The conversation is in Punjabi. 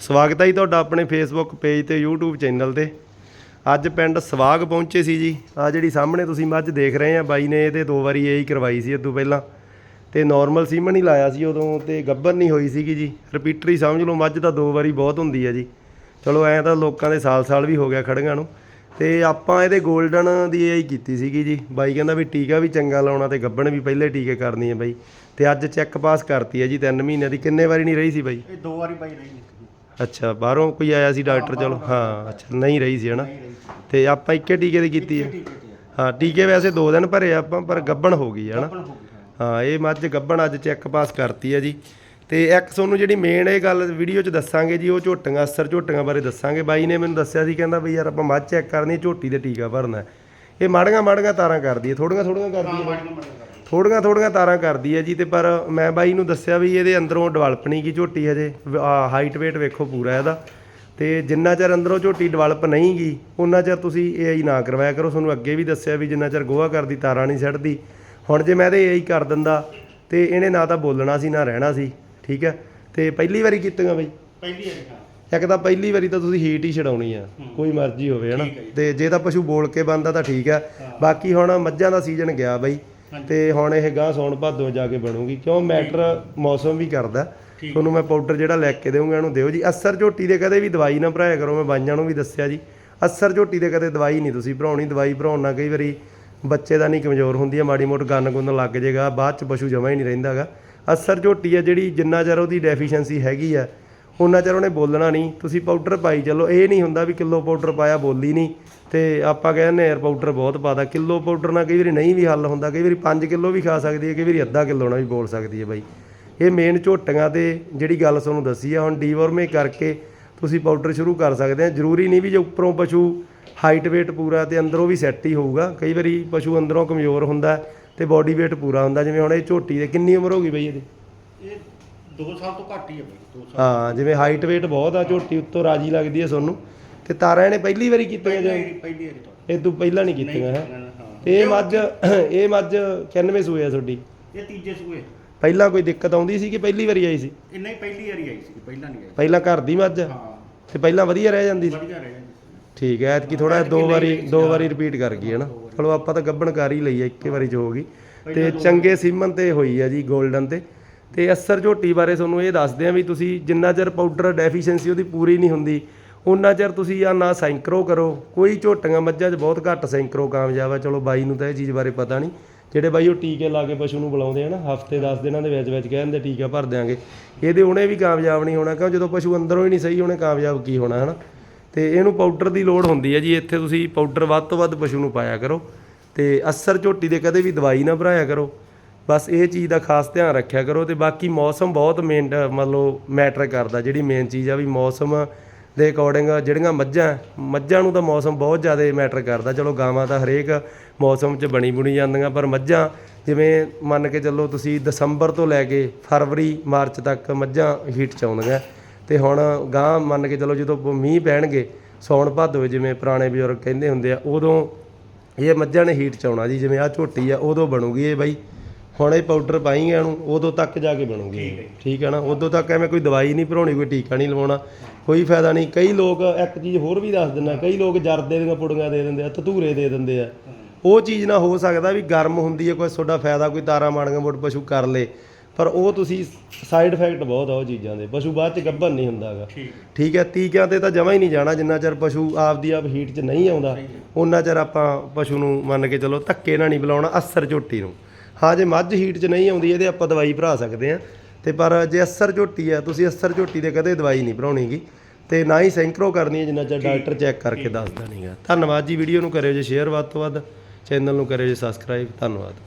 ਸਵਾਗਤ ਹੈ ਜੀ ਤੁਹਾਡਾ ਆਪਣੇ ਫੇਸਬੁੱਕ ਪੇਜ ਤੇ YouTube ਚੈਨਲ ਤੇ। ਅੱਜ ਪਿੰਡ ਸਵਾਗ ਪਹੁੰਚੇ ਸੀ ਜੀ। ਆ ਜਿਹੜੀ ਸਾਹਮਣੇ ਤੁਸੀਂ ਮੱਝ ਦੇਖ ਰਹੇ ਆ, ਬਾਈ ਨੇ ਇਹਦੇ ਦੋ ਵਾਰੀ ਇਹ ਹੀ ਕਰਵਾਈ ਸੀ ਇਦੋਂ ਪਹਿਲਾਂ। ਤੇ ਨਾਰਮਲ ਸੀਮਨ ਹੀ ਲਾਇਆ ਸੀ ਉਦੋਂ ਤੇ ਗੱਬਰ ਨਹੀਂ ਹੋਈ ਸੀਗੀ ਜੀ। ਰਿਪੀਟਰ ਹੀ ਸਮਝ ਲਓ, ਮੱਝ ਤਾਂ ਦੋ ਵਾਰੀ ਬਹੁਤ ਹੁੰਦੀ ਹੈ ਜੀ। ਚਲੋ ਐਂ ਤਾਂ ਲੋਕਾਂ ਦੇ ਸਾਲ-ਸਾਲ ਵੀ ਹੋ ਗਿਆ ਖੜੀਆਂ ਨੂੰ। ਤੇ ਆਪਾਂ ਇਹਦੇ 골ਡਨ ਦੀ ਇਹ ਹੀ ਕੀਤੀ ਸੀਗੀ ਜੀ। ਬਾਈ ਕਹਿੰਦਾ ਵੀ ਟੀਕਾ ਵੀ ਚੰਗਾ ਲਾਉਣਾ ਤੇ ਗੱਬਣ ਵੀ ਪਹਿਲੇ ਟੀਕੇ ਕਰਨੀ ਹੈ ਬਾਈ। ਤੇ ਅੱਜ ਚੈੱਕ ਪਾਸ ਕਰਤੀ ਹੈ ਜੀ 3 ਮਹੀਨਿਆਂ ਦੀ। ਕਿੰਨੇ ਵਾਰੀ ਨਹੀਂ ਰਹੀ ਸੀ ਬਾਈ? ਇਹ ਦੋ ਵਾਰੀ ਬਾਈ ਰਹੀ ਅੱਛਾ ਬਾਹਰੋਂ ਕੋਈ ਆਇਆ ਸੀ ਡਾਕਟਰ ਚਲੋ ਹਾਂ ਅੱਛਾ ਨਹੀਂ ਰਹੀ ਸੀ ਹਨਾ? ਤੇ ਆਪਾਂ ਇੱਕੇ ਟੀਕੇ ਦੀ ਕੀਤੀ ਹੈ ਹੈ ਟੀਕੇ ਵੈਸੇ ਦੋ ਦਿਨ ਭਰੇ ਆਪਾਂ ਪਰ ਗੱਬਣ ਹੋ ਗਈ ਹੈ ਹਨਾ? ਹੋ ਇਹ ਮੱਝ ਗੱਬਣ ਅੱਜ ਚੈੱਕ ਪਾਸ ਕਰਤੀ ਹੈ ਜੀ। ਤੇ ਇੱਕ ਤੁਹਾਨੂੰ ਜਿਹੜੀ ਮੇਨ ਇਹ ਗੱਲ ਵੀਡੀਓ 'ਚ ਦੱਸਾਂਗੇ ਜੀ ਉਹ ਝੋਟੀਆਂ ਅਸਰ ਝੋਟੀਆਂ ਬਾਰੇ ਦੱਸਾਂਗੇ। ਬਾਈ ਨੇ ਮੈਨੂੰ ਦੱਸਿਆ ਸੀ ਕਹਿੰਦਾ ਵੀ ਯਾਰ ਆਪਾਂ ਮੱਝ ਚੈੱਕ ਕਰਨੀ ਝੋਟੀ ਦੇ ਟੀਕਾ ਭਰਨਾ। ਇਹ ਮਾੜੀਆਂ ਮਾੜੀਆਂ ਤਾਰਾਂ ਕਰਦੀ ਹੈ ਥੋੜੀਆਂ ਥੋੜੀਆਂ ਕਰਦੀ ਹੈ ਥੋੜੀਆਂ ਥੋੜੀਆਂ ਤਾਰਾਂ ਕਰਦੀ ਹੈ ਜੀ ਤੇ ਪਰ ਮੈਂ ਬਾਈ ਨੂੰ ਦੱਸਿਆ ਵੀ ਇਹਦੇ ਅੰਦਰੋਂ ਡਿਵੈਲਪ ਨਹੀਂ ਕੀ ਝੋਟੀ ਹਜੇ ਹਾਈਟ weight ਵੇਖੋ ਪੂਰਾ ਇਹਦਾ। ਤੇ ਜਿੰਨਾ ਚਿਰ ਅੰਦਰੋਂ ਝੋਟੀ ਡਿਵੈਲਪ ਨਹੀਂ ਗਈ ਉਹਨਾਂ ਚਿਰ ਤੁਸੀਂ ਏਆਈ ਨਾ ਕਰਵਾਇਆ ਕਰੋ। ਤੁਹਾਨੂੰ ਅੱਗੇ ਵੀ ਦੱਸਿਆ ਵੀ ਜਿੰਨਾ ਚਿਰ ਗੋਹਾ ਕਰਦੀ ਤਾਰਾਂ ਨਹੀਂ ਛੱਡਦੀ ਹੁਣ ਜੇ ਮੈਂ ਇਹਦੇ ਏਆਈ ਕਰ ਦਿੰਦਾ ਤੇ ਇਹਨੇ ਨਾ ਤਾਂ ਬੋਲਣਾ ਸੀ ਨਾ ਰਹਿਣਾ ਸੀ ਠੀਕ ਹੈ ਤੇ ਪਹਿਲੀ ਵਾਰੀ ਕੀਤੀਆਂ ਬਈ? ਪਹਿਲੀ ਵਾਰੀ ਹਾਂ। ਇੱਕ ਤਾਂ ਪਹਿਲੀ ਵਾਰੀ ਤਾਂ ਤੁਸੀਂ ਹੀਟ ਹੀ ਛਡਾਉਣੀ ਆ ਕੋਈ ਮਰਜ਼ੀ ਹੋਵੇ ਹਨਾ? ਤੇ ਜੇ ਤਾਂ ਪਸ਼ੂ ਬੋਲ ਕੇ ਬੰਦਾ ਤਾਂ ਠੀਕ ਆ। ਬਾਕੀ ਹੁਣ ਮੱਝਾਂ ਦਾ ਸੀਜ਼ਨ ਗਿਆ ਬਈ। ਤੇ ਹੁਣ ਇਹ ਗਾਂ ਸੌਣ ਭਾਦੋਂ ਜਾ ਕੇ ਬਣੂਗੀ ਕਿਉਂ ਮੈਟਰ ਮੌਸਮ ਵੀ ਕਰਦਾ। ਤੁਹਾਨੂੰ ਮੈਂ ਪਾਊਡਰ ਜਿਹੜਾ ਲੈ ਕੇ ਦੇਵਾਂਗਾ ਇਹਨੂੰ ਦਿਓ ਜੀ। ਅਸਰ ਝੋਟੀ ਦੇ ਕਦੇ ਵੀ ਦਵਾਈ ਨਾ ਭਰਾਇਆ ਕਰੋ ਮੈਂ ਬਾਈਆਂ ਨੂੰ ਵੀ ਦੱਸਿਆ ਜੀ। ਅਸਰ ਝੋਟੀ ਦੇ ਕਦੇ ਦਵਾਈ ਨਹੀਂ ਤੁਸੀਂ ਭਰਾਉਣੀ ਦਵਾਈ ਭਰਾਉਣ ਨਾਲ ਕਈ ਵਾਰੀ ਬੱਚੇ ਦਾ ਨਹੀਂ ਕਮਜ਼ੋਰ ਹੁੰਦੀ ਹੈ ਮਾੜੀ ਮੋਟ ਗੰਨ ਗੁੰਨ ਲੱਗ ਜਾਏਗਾ ਬਾਅਦ ਚ ਪਸ਼ੂ ਜਮਾ ਹੀ ਨਹੀਂ ਰਹਿੰਦਾਗਾ ਅਸਰ ਝੋਟੀ ਹੈ ਜਿਹੜੀ ਜਿੰਨਾ ਚਿਰ ਉਹਦੀ ਡੈਫੀਸ਼ੀਐਂਸੀ ਹੈਗੀ ਆ ਉਹਨਾਂ ਚਿਰ ਉਹਨੇ ਬੋਲਣਾ ਨਹੀਂ, ਤੁਸੀਂ ਪਾਊਡਰ ਪਾਈ ਚੱਲੋ। ਇਹ ਨਹੀਂ ਹੁੰਦਾ ਵੀ ਕਿਲੋ ਪਾਊਡਰ ਪਾਇਆ, ਬੋਲੀ ਨਹੀਂ। ਤੇ ਆਪਾਂ ਕਹਿੰਦੇ ਯਾਰ ਪਾਊਡਰ ਬਹੁਤ ਪਾਦਾ ਕਿਲੋ ਪਾਊਡਰ ਨਾਲ ਕਈ ਵਾਰੀ ਨਹੀਂ ਵੀ ਹੱਲ ਹੁੰਦਾ, ਕਈ ਵਾਰੀ 5 ਕਿਲੋ ਵੀ ਖਾ ਸਕਦੀ ਹੈ, ਕਈ ਵਾਰੀ ਅੱਧਾ ਕਿਲੋ ਨਾਲ ਵੀ ਬੋਲ ਸਕਦੀ ਹੈ ਬਾਈ। ਇਹ ਮੇਨ ਝੋਟੀਆਂ ਤੇ ਜਿਹੜੀ ਗੱਲ ਤੁਹਾਨੂੰ ਦੱਸੀ ਆ, ਹੁਣ ਡੀਵਰਮੇ ਕਰਕੇ ਤੁਸੀਂ ਪਾਊਡਰ ਸ਼ੁਰੂ ਕਰ ਸਕਦੇ ਆ। ਜ਼ਰੂਰੀ ਨਹੀਂ ਵੀ ਜੇ ਉੱਪਰੋਂ ਪਸ਼ੂ ਹਾਈਟ weight ਪੂਰਾ ਤੇ ਅੰਦਰੋਂ ਵੀ ਸੈੱਟ ਹੀ ਹੋਊਗਾ। ਕਈ ਵਾਰੀ ਪਸ਼ੂ ਅੰਦਰੋਂ ਕਮਜ਼ੋਰ ਹੁੰਦਾ ਤੇ ਬਾਡੀ weight ਪੂਰਾ ਹੁੰਦਾ। ਜਿਵੇਂ ਹੁਣ ਇਹ ਝੋਟੀ ਦੇ ਕਿੰਨੀ ਉਮਰ ਹੋ ਗਈ ਬਈ ਇਹਦੀ? ਇਹ 2 ਸਾਲ ਤੋਂ ਘੱਟ ਹੀ ਹੈ ਬਾਈ 2 ਸਾਲ। ਹਾਂ ਜਿਵੇਂ ਹਾਈਟ weight ਬਹੁਤ ਆ ਝੋਟੀ ਉੱਤੋਂ ਰਾਜੀ ਲੱਗਦੀ ਹੈ ਤੁਹਾਨੂੰ ਤੇ ਤਾਰਾਂ ਇਹਨੇ ਪਹਿਲੀ ਵਾਰੀ ਕੀਤੀਆਂ ਜਾਂ? ਪਹਿਲੀ ਪਹਿਲੀ ਵਾਰੀ ਤੋਂ। ਇਹ ਤੋਂ ਪਹਿਲਾਂ ਨਹੀਂ ਕੀਤੀਆਂ ਹੈ? ਤੇ ਇਹ ਮੱਝ ਇਹ ਮੱਝ 91 ਸੂਏ ਆ ਤੁਹਾਡੀ। ਇਹ ਤੀਜੇ ਸੂਏ। ਪਹਿਲਾਂ ਕੋਈ ਦਿੱਕਤ ਆਉਂਦੀ ਸੀ ਕਿ ਪਹਿਲੀ ਵਾਰੀ ਆਈ ਸੀ? ਇਹ ਨਹੀਂ ਪਹਿਲੀ ਵਾਰੀ ਆਈ ਸੀ ਪਹਿਲਾਂ ਨਹੀਂ ਆਈ ਪਹਿਲਾਂ ਘਰ ਦੀ ਮੱਝ ਹਾਂ। ਤੇ ਪਹਿਲਾਂ ਵਧੀਆ ਰਹਿ ਜਾਂਦੀ ਸੀ? ਵਧੀਆ ਰਿਹਾ ਠੀਕ ਹੈ ਐਤਕੀ ਥੋੜਾ ਦੋ ਵਾਰੀ ਦੋ ਵਾਰੀ ਰਿਪੀਟ ਕਰ ਗਈ ਹੈ ਨਾ ਚਲੋ ਆਪਾਂ ਤਾਂ ਗੱਬਣ ਕਰ ਹੀ ਲਈ ਹੈ ਇੱਕੇ ਵਾਰੀ ਚ ਹੋ ਗਈ। ਤੇ ਚੰਗੇ ਸੀਮਨ ਤੇ ਹੋਈ ਹੈ ਜੀ 골ਡਨ ਤੇ। ਤੇ ਅਸਰ ਝੋਟੀ ਬਾਰੇ ਤੁਹਾਨੂੰ ਇਹ ਦੱਸਦੇ ਆ ਵੀ ਤੁਸੀਂ ਜਿੰਨਾ ਚਿਰ ਪਾਊਡਰ ਡੈਫੀਸ਼ੀਐਂਸੀ ਉਹਦੀ ਪੂਰੀ ਨਹੀਂ ਹੁੰਦੀ ਉਹਨਾਂ ਚਿਰ ਤੁਸੀਂ ਆ ਨਾ ਸੈਂਕਰੋ ਕਰੋ। ਕੋਈ ਝੋਟੀਆਂ ਮੱਝਾਂ 'ਚ ਬਹੁਤ ਘੱਟ ਸੈਂਕਰੋ ਕਾਮਯਾਬ ਆ। ਚਲੋ ਬਾਈ ਨੂੰ ਤਾਂ ਇਹ ਚੀਜ਼ ਬਾਰੇ ਪਤਾ ਨਹੀਂ। ਜਿਹੜੇ ਬਾਈ ਉਹ ਟੀਕੇ ਲਾ ਕੇ ਪਸ਼ੂ ਨੂੰ ਬੁਲਾਉਂਦੇ ਆ ਨਾ, ਹਫ਼ਤੇ 10 ਦਿਨਾਂ ਦੇ ਵਿੱਚ ਵਿੱਚ ਕਹਿੰਦੇ ਟੀਕਾ ਭਰ ਦਿਆਂਗੇ। ਇਹਦੇ ਉਹਨੇ ਵੀ ਕਾਮਯਾਬ ਨਹੀਂ ਹੋਣਾ, ਕਿਉਂ ਜਦੋਂ ਪਸ਼ੂ ਅੰਦਰੋਂ ਹੀ ਨਹੀਂ ਸਹੀ ਉਹਨੇ ਕਾਮਯਾਬ ਕੀ ਹੋਣਾ, ਹਨਾ? ਤੇ ਇਹਨੂੰ ਪਾਊਡਰ ਦੀ ਲੋੜ ਹੁੰਦੀ ਹੈ ਜੀ, ਇੱਥੇ ਤੁਸੀਂ ਪਾਊਡਰ ਵੱਧ ਤੋਂ ਵੱਧ ਪਸ਼ੂ ਨੂੰ ਪਾਇਆ ਕਰੋ। ਤੇ ਅਸਰ ਝੋਟੀ ਦੇ ਕਦੇ ਵੀ ਦਵਾਈ ਨਾ ਭਰਾਇਆ ਕਰੋ। ਬਸ ਇਹ ਚੀਜ਼ ਦਾ ਖਾਸ ਧਿਆਨ ਰੱਖਿਆ ਕਰੋ ਤੇ ਬਾਕੀ ਮੌਸਮ ਬਹੁਤ ਮੇਨ ਮਤਲਬ ਮੈਟਰ ਕਰਦਾ, ਜਿਹੜੀ ਮੇਨ ਚੀਜ਼ ਆ ਵੀ ਮੌਸਮ ਦੇ ਅਕੋਰਡਿੰਗ ਜਿਹੜੀਆਂ ਮੱਝਾਂ ਮੱਝਾਂ ਨੂੰ ਤਾਂ ਮੌਸਮ ਬਹੁਤ ਜ਼ਿਆਦਾ ਮੈਟਰ ਕਰਦਾ। ਚਲੋ ਗਾਵਾਂ ਤਾਂ ਹਰੇਕ ਮੌਸਮ 'ਚ ਬਣੀ ਬੁਣੀ ਜਾਂਦੀਆਂ, ਪਰ ਮੱਝਾਂ ਜਿਵੇਂ ਮੰਨ ਕੇ ਚੱਲੋ ਤੁਸੀਂ ਦਸੰਬਰ ਤੋਂ ਲੈ ਕੇ ਫਰਵਰੀ, ਮਾਰਚ ਤੱਕ ਮੱਝਾਂ ਹੀਟ 'ਚ ਆਉਂਦੀਆਂ। ਤੇ ਹੁਣ ਗਾਂ ਮੰਨ ਕੇ ਚੱਲੋ ਜਦੋਂ ਮੀਂਹ ਪੈਣਗੇ, ਸੌਣ ਭਾਦੋ ਜਿਵੇਂ ਪੁਰਾਣੇ ਬਜ਼ੁਰਗ ਕਹਿੰਦੇ ਹੁੰਦੇ ਆ, ਉਦੋਂ ਇਹ ਮੱਝਾਂ ਨੇ ਹੀਟ ਚ ਆਉਣਾ ਜੀ, ਜਿਵੇਂ ਆ ਝੋਟੀ ਆ, ਉਦੋਂ ਬਣੂਗੀ ਇਹ ਬਾਈ। ਹੁਣ ਇਹ ਪਾਊਡਰ ਪਾਈਂਗੇ ਇਹਨੂੰ ਉਦੋਂ ਤੱਕ ਜਾ ਕੇ ਬਣੂਗੀ। ਠੀਕ ਹੈ ਨਾ? ਉਦੋਂ ਤੱਕ ਐਵੇਂ ਕੋਈ ਦਵਾਈ ਨਹੀਂ ਭਰਾਉਣੀ ਕੋਈ ਟੀਕਾ ਨਹੀਂ ਲਵਾਉਣਾ ਕੋਈ ਫਾਇਦਾ ਨਹੀਂ। ਕਈ ਲੋਕ ਇੱਕ ਚੀਜ਼ ਹੋਰ ਵੀ ਦੱਸ ਦਿੰਦਾ ਕਈ ਲੋਕ ਜਰਦੇ ਦੀਆਂ ਪੁੜੀਆਂ ਦੇ ਦਿੰਦੇ ਆ ਧਤੂਰੇ ਦੇ ਦਿੰਦੇ ਆ। ਉਹ ਚੀਜ਼ ਨਾ ਹੋ ਸਕਦਾ ਵੀ ਗਰਮ ਹੁੰਦੀ ਹੈ ਕੋਈ ਤੁਹਾਡਾ ਫਾਇਦਾ ਕੋਈ ਤਾਰਾ ਮਾੜੀਆਂ ਮੋਟ ਪਸ਼ੂ ਕਰ ਲੇ। ਪਰ ਉਹ ਤੁਸੀਂ ਸਾਈਡ ਇਫੈਕਟ ਬਹੁਤ ਆ ਉਹ ਚੀਜ਼ਾਂ ਦੇ। ਪਸ਼ੂ ਬਾਅਦ ਚ ਗੱਭਣ ਨਹੀਂ ਹੁੰਦਾਗਾ। ਠੀਕ। ਠੀਕ ਹੈ? ਟੀਕਿਆਂ ਤੇ ਤਾਂ ਜਮਾ ਹੀ ਨਹੀਂ ਜਾਣਾ ਜਿੰਨਾ ਚਿਰ ਪਸ਼ੂ ਆਪਦੀ ਆਪ ਹੀਟ 'ਚ ਨਹੀਂ ਆਉਂਦਾ ਉਹਨਾਂ ਚਿਰ ਆਪਾਂ ਪਸ਼ੂ ਨੂੰ ਮੰਨ ਕੇ ਚੱਲੋ ਧੱਕੇ ਨਾਲ ਨਹੀਂ ਬੁਲਾਉਣਾ ਅਸਰ ਝੋਟੀ ਨੂੰ। ਹਾਂ ਜੇ ਮੱਝ ਹੀਟ 'ਚ ਨਹੀਂ ਆਉਂਦੀ ਇਹਦੇ ਆਪਾਂ ਦਵਾਈ ਭਰਾ ਸਕਦੇ ਆ ਤੇ ਪਰ ਜੇ ਅਸਰ ਝੋਟੀ ਆ ਤੁਸੀਂ ਅਸਰ ਝੋਟੀ ਦੇ ਕਦੇ ਦਵਾਈ ਨਹੀਂ ਭਰਾਉਣੀਗੀ। ਤੇ ਨਾ ਹੀ ਸੈਂਕਰੋ ਕਰਨੀ ਹੈ ਜਿੰਨਾ ਚਿਰ ਡਾਕਟਰ ਚੈੱਕ ਕਰਕੇ ਦੱਸਦਾ ਨਹੀਂਗਾ ਧੰਨਵਾਦ ਜੀ ਵੀਡੀਓ ਨੂੰ ਕਰਿਓ ਜੇ ਸ਼ੇਅਰ ਵੱਧ ਤੋਂ ਵੱਧ ਚੈਨਲ ਨੂੰ ਕਰਿਓ ਜੇ ਸਬਸਕ੍ਰਾਈਬ ਧੰਨਵਾਦ।